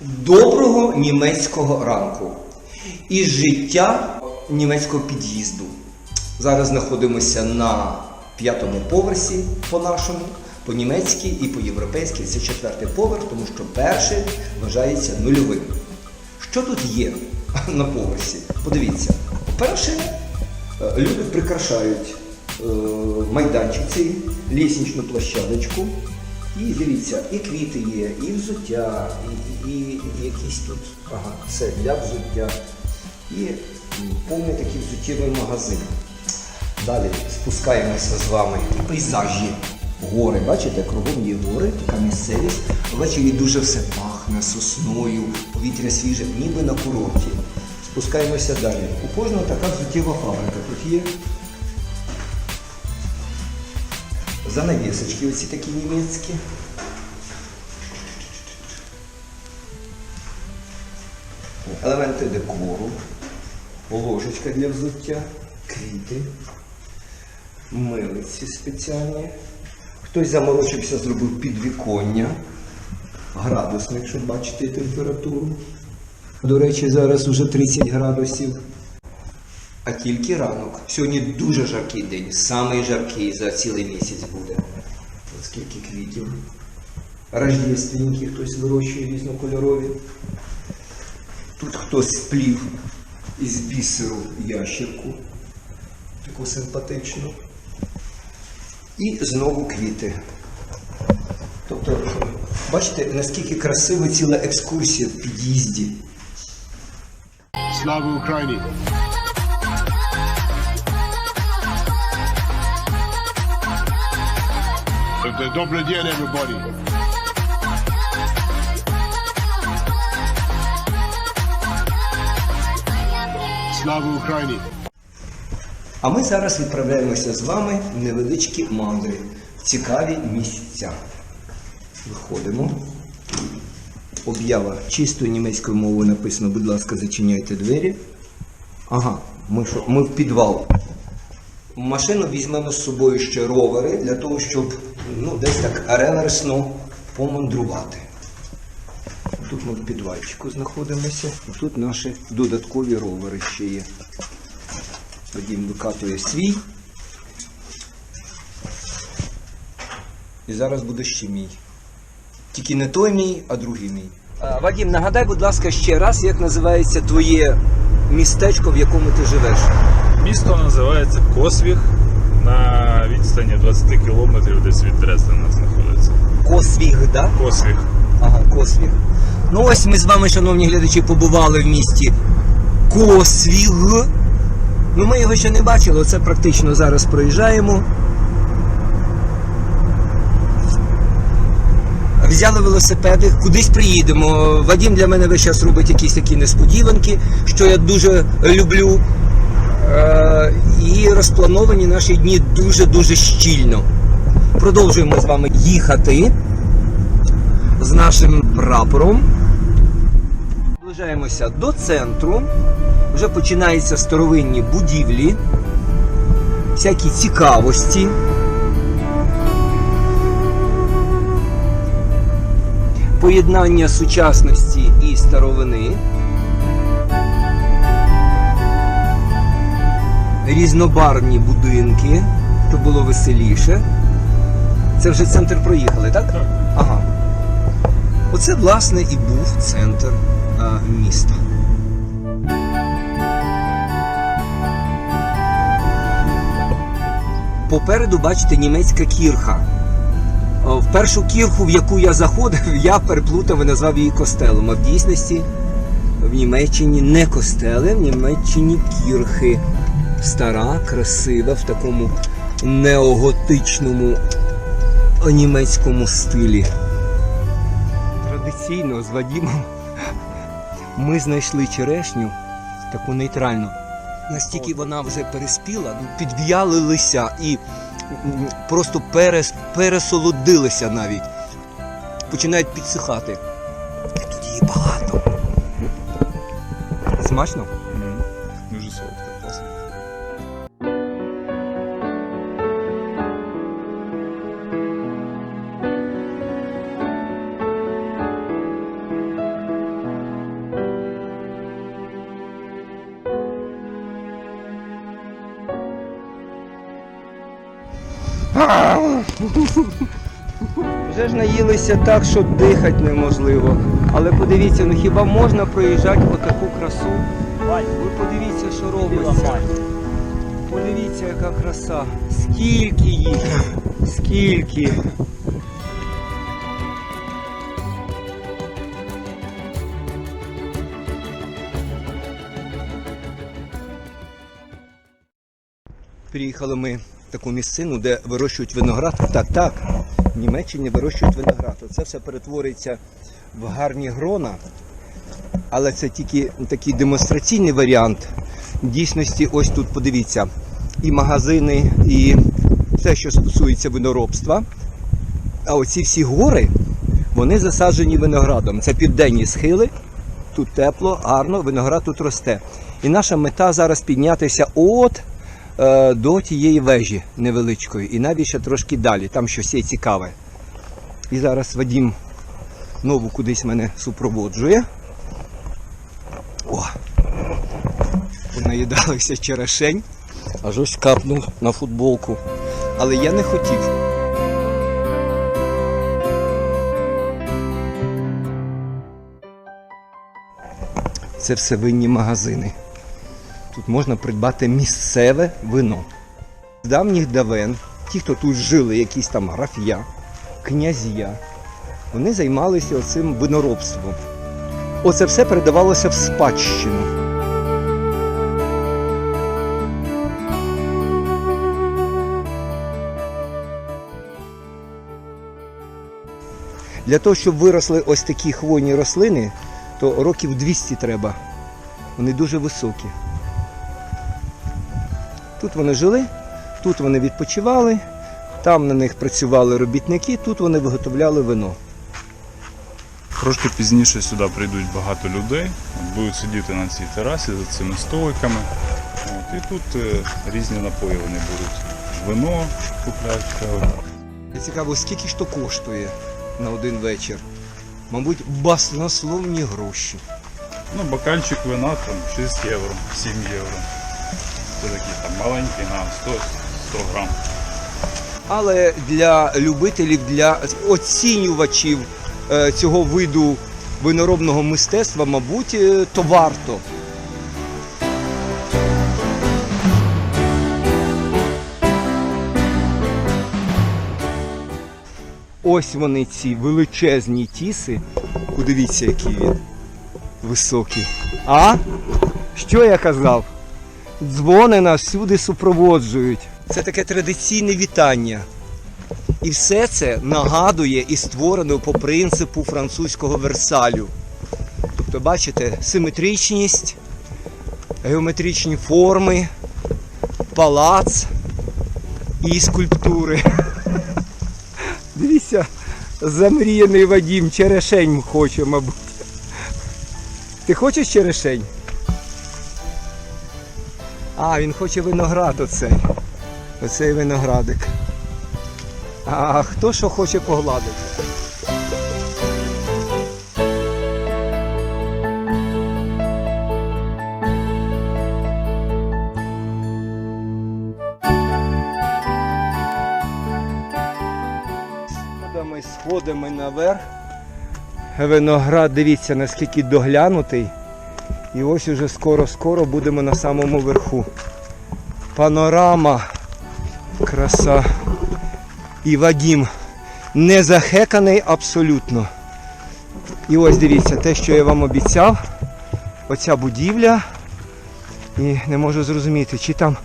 Доброго німецького ранку із життя німецького під'їзду. Зараз знаходимося на п'ятому поверсі по-нашому, по-німецьки і по-європейськи. Це четвертий поверх, тому що перший вважається нульовим. Що тут є на поверсі? Подивіться. По-перше, е, люди прикрашають е, майданчик цей, лісничну площадочку. І дивіться, і квіти є, і взуття, і, і, і якісь тут. Ага, це для взуття. І повний такий взуттєвий магазин. Далі спускаємося з вами. І пейзажі. Гори, бачите, кругом є гори, така місцевість. Ввечері дуже все пахне сосною, повітря свіже, ніби на курорті. Спускаємося далі. У кожного така взуттєва фабрика тут є. Занавісочки оці такі німецькі. Елементи декору, ложечка для взуття, квіти, милиці спеціальні. Хтось заморочився, зробив підвіконня, градусник, щоб бачити температуру. До речі, зараз уже 30 градусів. А тільки ранок. Сьогодні дуже жаркий день, самий жаркий за цілий місяць буде. От скільки квітів. Рождественники хтось вирощує різнокольорові. Тут хтось сплів із бісеру ящерку, таку симпатичну. І знову квіти. Тобто, бачите, наскільки красива ціла екскурсія в під'їзді. Слава Україні! Добрий день, everybody! Слава Україні! А ми зараз відправляємося з вами в невеличкі мандри, цікаві місця. Виходимо. Об'ява чистою німецькою мовою написано, будь ласка, зачиняйте двері. Ага, ми, що? ми в підвал. В машину візьмемо з собою ще ровери для того, щоб ну, десь так реверсно помандрувати. Тут ми в підвальчику знаходимося, тут наші додаткові ровери ще є. Вадим викатує свій. І зараз буде ще мій. Тільки не той мій, а другий мій. Вадим, нагадай, будь ласка, ще раз, як називається твоє містечко, в якому ти живеш. Місто називається Косвіг. На відстані 20 кілометрів десь від Дрездена знаходиться. Косвіг, да? Косвіг. Ага, Косвіг. Ну ось ми з вами, шановні глядачі, побували в місті Косвіг. Ну ми його ще не бачили, оце практично зараз проїжджаємо. Взяли велосипеди, кудись приїдемо. Вадім для мене весь час робить якісь такі несподіванки, що я дуже люблю. Е, і розплановані наші дні дуже-дуже щільно. Продовжуємо з вами їхати з нашим прапором. Наближаємося до центру. Вже починаються старовинні будівлі, всякі цікавості. Поєднання сучасності і старовини. Різнобарвні будинки, щоб було веселіше. Це вже центр проїхали, так? Так. Ага. Оце, власне, і був центр а, міста. Попереду бачите німецька кірха. В першу кірху, в яку я заходив, я переплутав і назвав її костелом. А в дійсності в Німеччині не костели, в Німеччині кірхи. Стара, красива, в такому неоготичному німецькому стилі. Традиційно з Вадімом ми знайшли черешню таку нейтральну. Настільки вона вже переспіла, ну, підв'ялилися і просто перес, пересолодилися навіть. Починають підсихати. І тут її багато. Смачно? Вже ж наїлися так, що дихати неможливо. Але подивіться, ну хіба можна проїжджати отаку красу? Ви подивіться, що робиться. Подивіться, яка краса. Скільки їх, скільки. Приїхали ми таку місцину, де вирощують виноград. Так, так, в Німеччині вирощують виноград. Це все перетворюється в гарні грона, але це тільки такий демонстраційний варіант. В дійсності, ось тут подивіться, і магазини, і все, що стосується виноробства. А оці всі гори, вони засаджені виноградом. Це південні схили, тут тепло, гарно, виноград тут росте. І наша мета зараз піднятися от до тієї вежі невеличкої, і навіть ще трошки далі, там щось є цікаве. І зараз Вадім знову кудись мене супроводжує. О! Наїдалися черешень, аж ось капнув на футболку. Але я не хотів. Це все винні магазини. Тут можна придбати місцеве вино. З давніх давен, ті, хто тут жили, якісь там графія, князія, вони займалися оцим виноробством. Оце все передавалося в спадщину. Для того, щоб виросли ось такі хвойні рослини, то років 200 треба. Вони дуже високі. Тут вони жили, тут вони відпочивали, там на них працювали робітники, тут вони виготовляли вино. Трошки пізніше сюди прийдуть багато людей, будуть сидіти на цій терасі за цими столиками. От, і тут е, різні напої вони будуть. Вино купляють. цікаво, скільки ж то коштує на один вечір. Мабуть, баснословні гроші. Ну, бокальчик вина там 6 євро, 7 євро. Це такі там маленькі на 100, 100 грам. Але для любителів, для оцінювачів е, цього виду виноробного мистецтва, мабуть, е, то варто. Ось вони ці величезні тіси. Подивіться, який він високий. А? Що я казав? Дзвони нас всюди супроводжують. Це таке традиційне вітання. І все це нагадує і створено по принципу французького Версалю. Тобто, бачите, симетричність, геометричні форми, палац і скульптури. Дивіться, замріяний Вадім, черешень хоче, мабуть. Ти хочеш черешень? А, він хоче виноград оцей. Оцей виноградик. А хто що хоче погладити? Сходами, сходами наверх. Виноград, дивіться, наскільки доглянутий. І ось уже скоро-скоро будемо на самому верху. Панорама. Краса. І Вадім не захеканий абсолютно. І ось дивіться, те, що я вам обіцяв, оця будівля. І не можу зрозуміти, чи там.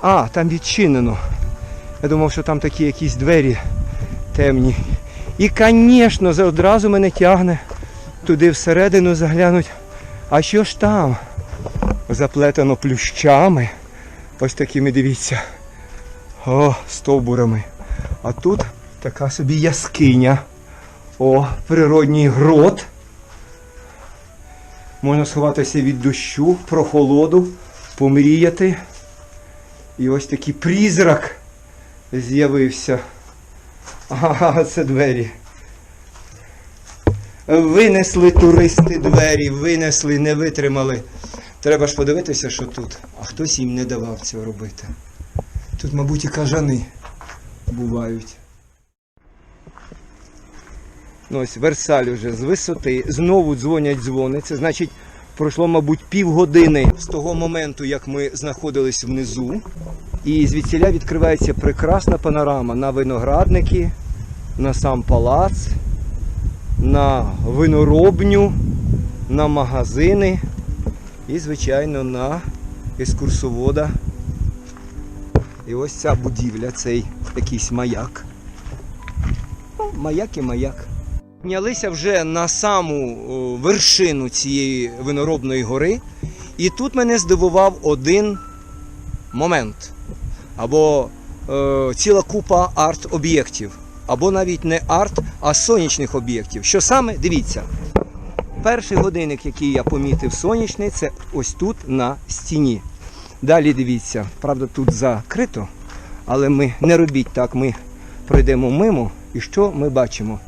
А, там відчинено. Я думав, що там такі якісь двері темні. І, звісно, одразу мене тягне туди всередину заглянуть. А що ж там? Заплетено плющами. Ось такими, дивіться. О, стовбурами. А тут така собі яскиня. О, природній грот. Можна сховатися від дощу, прохолоду, помріяти. І ось такий призрак з'явився. Ага, це двері. Винесли туристи двері, винесли, не витримали. Треба ж подивитися, що тут. А хтось їм не давав цього робити. Тут, мабуть, і кажани. бувають. Ну, ось Версаль уже з висоти. Знову дзвонять дзвони. Це значить, пройшло, мабуть, півгодини з того моменту, як ми знаходились внизу. І звідсіля відкривається прекрасна панорама на виноградники, на сам палац, на виноробню, на магазини і, звичайно, на екскурсовода. І ось ця будівля, цей якийсь маяк. Ну, маяк і маяк. Піднялися вже на саму вершину цієї виноробної гори. І тут мене здивував один момент. Або е, ціла купа арт-об'єктів. Або навіть не арт, а сонячних об'єктів. Що саме? Дивіться. Перший годинник, який я помітив сонячний, це ось тут на стіні. Далі дивіться, правда, тут закрито, але ми не робіть так, ми пройдемо мимо. І що ми бачимо?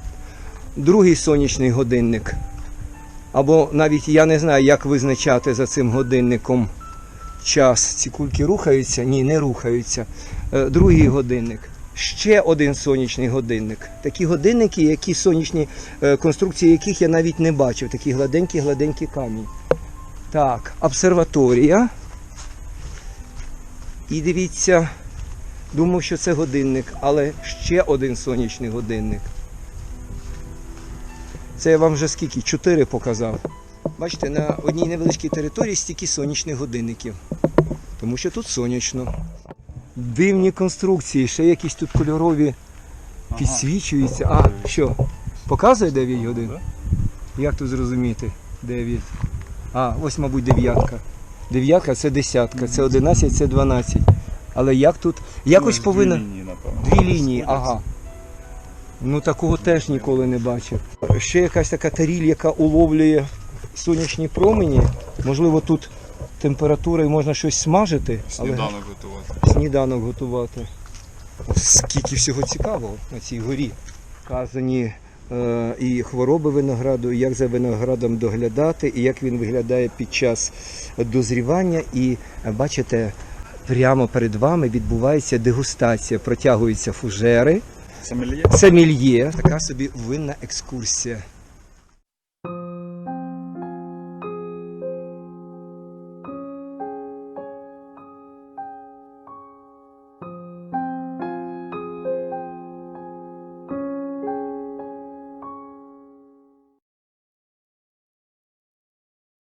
Другий сонячний годинник. Або навіть я не знаю, як визначати за цим годинником час. Ці кульки рухаються? Ні, не рухаються. Е, Другий годинник. Ще один сонячний годинник. Такі годинники, які сонячні е, конструкції яких я навіть не бачив. Такі гладенькі, гладенькі камінь. Так, обсерваторія. І дивіться, думав, що це годинник, але ще один сонячний годинник. Це я вам вже скільки? Чотири показав. Бачите, на одній невеличкій території стільки сонячних годинників. Тому що тут сонячно. Дивні конструкції, ще якісь тут кольорові підсвічуються. А, що? Показує 9 годин? Як тут зрозуміти? 9. А, ось, мабуть, дев'ятка. Дев'ятка це десятка, це 11, це 12. Але як тут? Якось Ну, повинна. Дві лінії, напевно. Дві лінії, ага. Ну такого теж ніколи не бачив. Ще якась така таріль, яка уловлює сонячні промені. Можливо, тут температура і можна щось смажити, але Сніданок. Сніданок готувати. Скільки всього цікавого на цій горі. Вказані е, і хвороби винограду, і як за виноградом доглядати, і як він виглядає під час дозрівання. І бачите, прямо перед вами відбувається дегустація, протягуються фужери. Сомельє? Сомельє. Така собі винна екскурсія.